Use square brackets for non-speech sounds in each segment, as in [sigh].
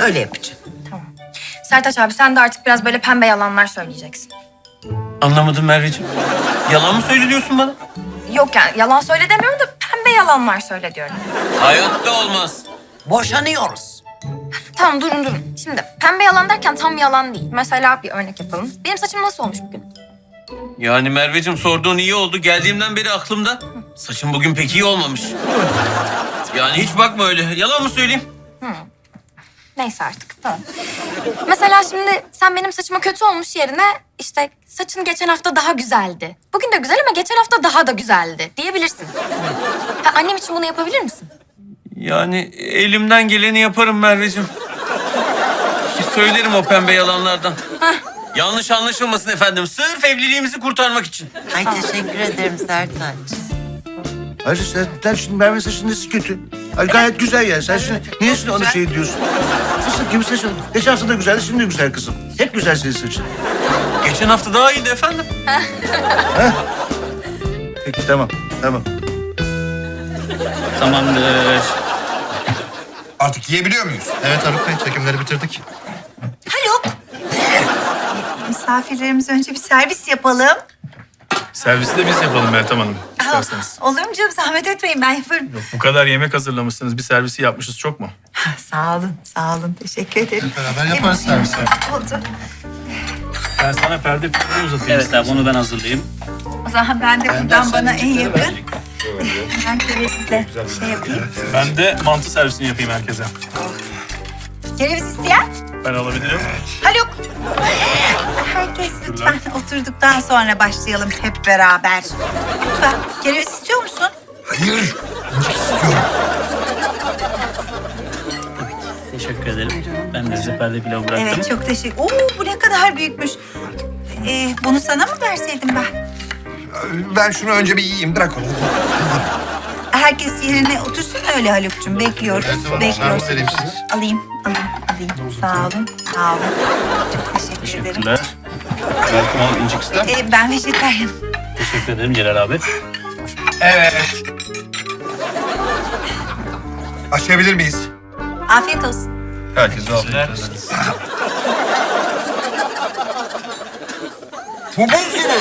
Öyle yapacağım. Sertaç abi sen de artık biraz böyle pembe yalanlar söyleyeceksin. Anlamadım Merveciğim. Yalan mı söylüyorsun bana? Yok yani yalan söyle demiyorum da pembe yalanlar söyle diyorum. Hayatta olmaz. Boşanıyoruz. Tamam durun durun. Şimdi pembe yalan derken tam yalan değil. Mesela bir örnek yapalım. Benim saçım nasıl olmuş bugün? Yani Merveciğim sorduğun iyi oldu. Geldiğimden beri aklımda. Saçım bugün pek iyi olmamış. Yani hiç bakma öyle. Yalan mı söyleyeyim? Neyse artık tamam. Mesela şimdi sen benim saçıma kötü olmuş yerine işte saçın geçen hafta daha güzeldi. Bugün de güzel ama geçen hafta daha da güzeldi diyebilirsin. Ha, annem için bunu yapabilir misin? Yani elimden geleni yaparım Merveciğim. Söylerim o pembe yalanlardan. Yanlış anlaşılmasın efendim. Sırf evliliğimizi kurtarmak için. Ay teşekkür ederim Sertaç. Ayrıca sen, sen şimdi Merve saçın nesi kötü? Ay gayet güzel ya. Sen şimdi niye şimdi ona şey diyorsun? Fıstık gibi saçın. Geçen hafta da güzeldi, şimdi de güzel kızım. Hep güzel senin saçın. Geçen hafta daha iyiydi efendim. Peki tamam, tamam. Tamamdır. Artık yiyebiliyor muyuz? Evet Haluk Bey, çekimleri bitirdik. Haluk. Misafirlerimize önce bir servis yapalım. Servisi de biz yapalım Meltem Hanım, isterseniz. Olur mu canım zahmet etmeyin ben yaparım. Yok, bu kadar yemek hazırlamışsınız, bir servisi yapmışız çok mu? Sağ olun, sağ olun. Teşekkür ederim. Beraber yaparız servisi. Oldu. Ben sana perde perde uzatayım. Evet abi onu ben hazırlayayım. O zaman ben de buradan bana en yakın. Ben kerevizle şey yapayım. Ben de mantı servisini yapayım herkese. Kereviz isteyen? Ben alabilirim. Haluk. Herkes lütfen oturduktan sonra başlayalım hep beraber. Lütfen. Kereviz istiyor musun? Hayır. İstiyorum. Teşekkür ederim. Ben de size perde pilav bıraktım. Evet çok teşekkür. Oo bu ne kadar büyükmüş. Ee, bunu sana mı verseydim ben? Ben şunu önce bir yiyeyim. Bırak onu. Herkes yerine otursun öyle Haluk'cum. Bekliyoruz, bekliyoruz. vereyim size. Alayım, alayım, alayım. Sağ olun, sağ olun. Çok teşekkür ederim. Teşekkürler. Meltem Hanım incik ister Ee, ben vejetaryenim. Teşekkür ederim Celal abi. Evet. Başlayabilir miyiz? Afiyet olsun. Herkese afiyet olsun. Bu buz gibi.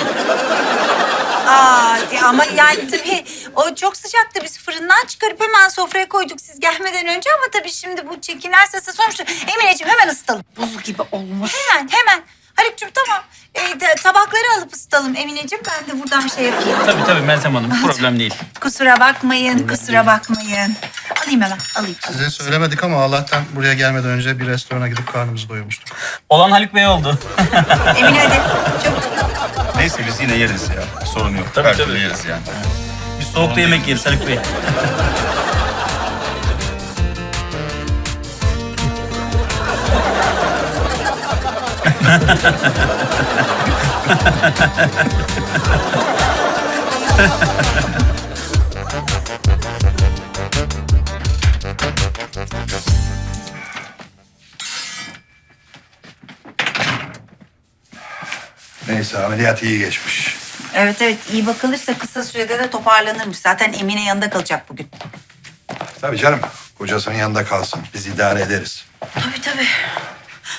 Aa, ama yani tabii o çok sıcaktı. Biz fırından çıkarıp hemen sofraya koyduk siz gelmeden önce ama tabii şimdi bu çekinerse sonuçta Emineciğim hemen ısıtalım. Buz gibi olmuş. Hemen, hemen. Haluk'cum tamam. Ee, de- tabakları alıp ısıtalım Emineciğim. Ben de buradan şey yapayım. Tabii tabii Meltem Hanım problem değil. Kusura bakmayın, kusura bakmayın. Alayım hemen, alayım. Size söylemedik ama Allah'tan buraya gelmeden önce bir restorana gidip karnımızı doyurmuştuk. Olan Haluk Bey oldu. [laughs] Emine hadi. Çabuk. Neyse biz yine yeriz ya. Sorun yok. Tabii, Her tabii. yeriz yani. Biz soğukta yemek yeriz Haluk Bey. [laughs] Neyse ameliyat iyi geçmiş. Evet evet iyi bakılırsa kısa sürede de toparlanırmış. Zaten Emine yanında kalacak bugün. Tabii canım. Kocasının yanında kalsın. Biz idare ederiz. Tabii tabii.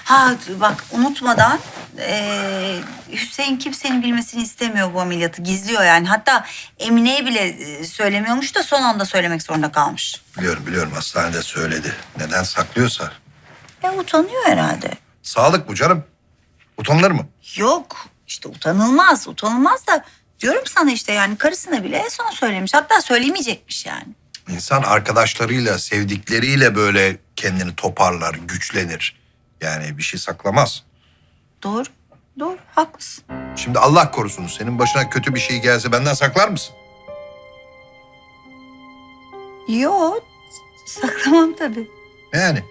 Ha bak unutmadan eee, Hüseyin kimsenin bilmesini istemiyor bu ameliyatı. Gizliyor yani. Hatta Emine'ye bile e, söylemiyormuş da son anda söylemek zorunda kalmış. Biliyorum biliyorum hastanede söyledi. Neden saklıyorsa. Ya utanıyor herhalde. Sağlık bu canım. Utanılır mı? Yok işte utanılmaz utanılmaz da diyorum sana işte yani karısına bile en son söylemiş. Hatta söylemeyecekmiş yani. İnsan arkadaşlarıyla, sevdikleriyle böyle kendini toparlar, güçlenir. Yani bir şey saklamaz. Doğru. Doğru. Haklısın. Şimdi Allah korusun senin başına kötü bir şey gelse benden saklar mısın? Yo. Saklamam tabii. Yani.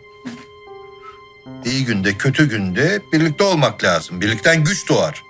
İyi günde kötü günde birlikte olmak lazım. Birlikten güç doğar.